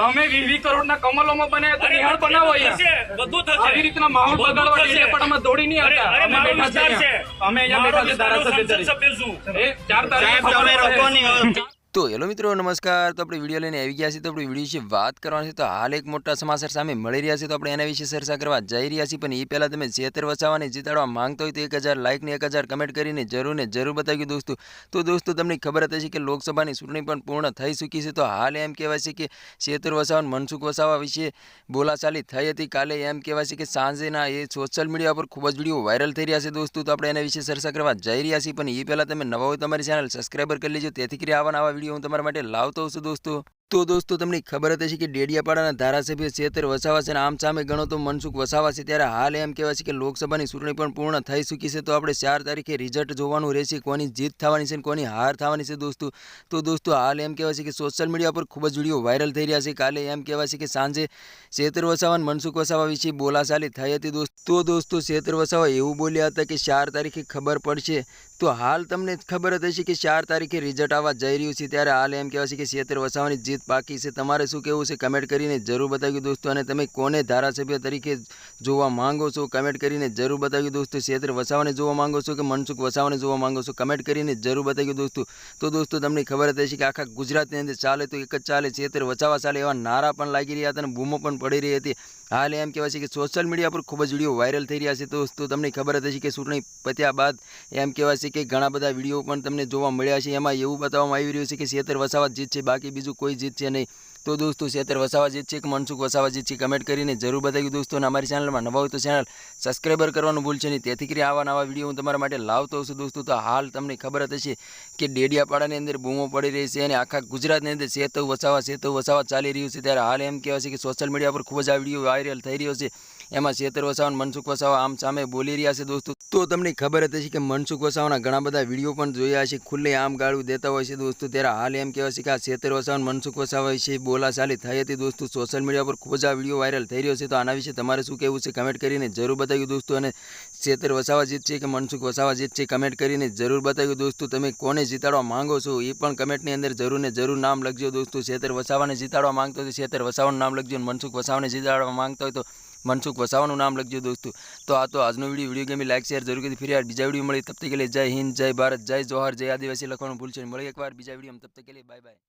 તમે વીસ વીસ કરોડના કમલોમાં બને તો નિહાળ બનાવો બધું થશે. આવી રીતના માહોલ બગાડવા પણ ડેડિયાપાડામાં દોડી નહીં અમે બેઠા છે. અમે અહીંયા બેઠા ધારાસભ્ય છું. એ ચાર તારીખ તમે રોકો નહીં હવે. તો હેલો મિત્રો, નમસ્કાર. તો આપણે વીડિયો લઈને આવી ગયા છીએ. તો આપણે વીડિયો વિશે વાત કરવાની છે. તો હાલ એક મોટા સમાચાર સામે મળી રહ્યા છે. તો આપણે એના વિશે ચર્ચા કરવા જઈ રહ્યા છીએ. પણ એ પહેલાં તમે છેતર વસાવાને જીતાડવા માંગતો હોય તો એક હજાર લાઇકને એક હજાર કમેન્ટ કરીને જરૂર ને જરૂર બતાવ્યું દોસ્તો. તો દોસ્તો, તમને ખબર હતી હશે કે લોકસભાની ચૂંટણી પણ પૂર્ણ થઈ ચૂકી છે. તો હાલ એમ કહેવાય છે કે છેતર વસાવા મનસુખ વસાવા વિશે બોલાચાલી થઈ હતી. કાલે એમ કહેવાય છે કે સાંજેના એ સોશિયલ મીડિયા પર ખૂબ જ વીડિયો વાયરલ થઈ રહ્યા છે દોસ્તો. તો આપણે એના વિશે ચર્ચા કરવા જઈ રહ્યા છીએ. પણ એ પહેલાં તમે નવા હોય તમારી ચેનલ સબસ્ક્રાઈબર કરી લેજો. તેથી કરી આવા નવા વીડિયો હું તમારા માટે લાવતો છું દોસ્તો. તો દોસ્તો, તમને ખબર હશે કે ડેડિયાપાડાના ધારાસભ્ય છેતર વસાવા છે અને આમ સામે ગણો તો મનસુખ વસાવા છે ત્યારે હાલ એમ કહેવાય છે કે લોકસભાની ચૂંટણી પણ પૂર્ણ થઈ ચૂકી છે. તો આપણે ચાર તારીખે રિઝલ્ટ જોવાનું રહેશે, કોની જીત થવાની છે કોની હાર થવાની છે દોસ્તો. તો દોસ્તો, હાલ એમ કહેવાય છે કે સોશિયલ મીડિયા પર ખૂબ જ વીડિયો વાયરલ થઈ રહ્યા છે. કાલે એમ કહેવાય છે કે સાંજે છેતર વસાવા મનસુખ વસાવા વિશે બોલાચાલી થઈ હતી દોસ્તો. દોસ્તો છેતર વસાવા એવું બોલ્યા હતા કે ચાર તારીખે ખબર પડશે. તો હાલ તમને ખબર હશે કે ચાર તારીખે રિઝલ્ટ આવવા જઈ રહ્યું છે. ત્યારે હાલ એમ કહેવાય છે કે છેતર વસાવાની જીત બાકી છે, તમારે શું કહેવું છે કમેન્ટ કરીને જરૂર બતાવ્યું દોસ્તો. અને તમે કોને ધારાસભ્ય તરીકે જોવા માંગો છો કમેન્ટ કરીને જરૂર બતાવ્યું દોસ્તો. ક્ષેત્ર વસાવાને જોવા માંગો છો કે મનસુખ વસાવાને જોવા માંગો છો કમેન્ટ કરીને જરૂર બતાવ્યું દોસ્તો. તો દોસ્તો, તમને ખબર હશે કે આખા ગુજરાતની અંદર ચાલે તો એક જ ચાલે, ક્ષેત્ર વસાવા ચાલે એવા નારા પણ લાગી રહ્યા હતા અને બૂમો પણ પડી રહી હતી. હાલ એમ કહેવાય છે કે સોશિયલ મીડિયા પર ખૂબ જ વીડિયો વાયરલ થઈ રહ્યા છે. તો દોસ્તો તમને ખબર જ હશે કે ચૂંટણી પત્યા બાદ એમ કહેવાય છે કે ઘણા બધા વીડિયો પણ તમને જોવા મળ્યા છે. એમાં એવું બતાવવામાં આવી રહ્યું છે કે છેતર વસાવત જીત છે, બાકી બીજું કોઈ જીત છે નહીં. તો દોસ્તો છેતર વસાવા જીત છે કે મનસુખ વસાવા જીત છે કમેન્ટ કરીને જરૂર બતાવ્યું દોસ્તો. અને અમારી ચેનલમાં નવા હોય તો ચેનલ સબસ્ક્રાઈબર કરવાનું ભૂલશે નહીં. તેથી કરી આવા નવા વીડિયો હું તમારા માટે લાવતો છું દોસ્તો. તો હાલ તમને ખબર જ હશે કે ડેડિયાપાડાની અંદર બૂમો પડી રહી છે અને આખા ગુજરાતની અંદર સેતુ વસાવા સેતુ વસાવા ચાલી રહ્યું છે. ત્યારે હાલ એમ કહેવાય છે કે સોશિયલ મીડિયા પર ખૂબ જ આ વીડિયો વાયરલ થઈ રહ્યો છે. એમાં છેતર વસાવા મનસુખ વસાવા આમ સામે બોલી રહ્યા છે દોસ્તો. તો તમને ખબર હતી છે કે મનસુખ વસાવાના ઘણા બધા વીડિયો પણ જોયા છે ખુલ્લે આમ ગાળું દેતા હોય છે દોસ્તો. ત્યારે હાલ એમ કહેવાય છે કે આ છેતર વસાવા મનસુખ વસાવા વિશે બોલાચાલી થઈ હતી દોસ્તો. સોશિયલ મીડિયા પર ખૂબ જ આ વીડિયો વાયરલ થઈ રહ્યો છે. તો આના વિશે તમારે શું કહેવું છે કમેન્ટ કરીને જરૂર બતાવ્યું દોસ્તો. અને છેતર વસાવા જીત છે કે મનસુખ વસાવા જીત છે કમેન્ટ કરીને જરૂર બતાવ્યું દોસ્તો. તમે કોને જીતાડવા માંગો છો એ પણ કમેન્ટની અંદર જરૂર ને જરૂર નામ લખજો દોસ્તો. છેતર વસાવાને જીતાડવા માંગતો હોય તો છેતર વસાવાનું નામ લખજો મનસુખ વસાવાને જીતાડવા માંગતો હોય તો મનસુખ વસાવાનું નામ લખજો દોસ્તો. તો આ તો આજનો વીડિયો વીડિયો ગમી લાઈક શેર જરૂર કરી ફરી યાર બીજા વીડિયો મળી તબ તક કે જય હિન્દ, જય ભારત, જય જોહર, જય આદિવાસી લખવાનું ભૂલશે. મળી એકવાર બીજા વીડિયો તબ તક બાય બાય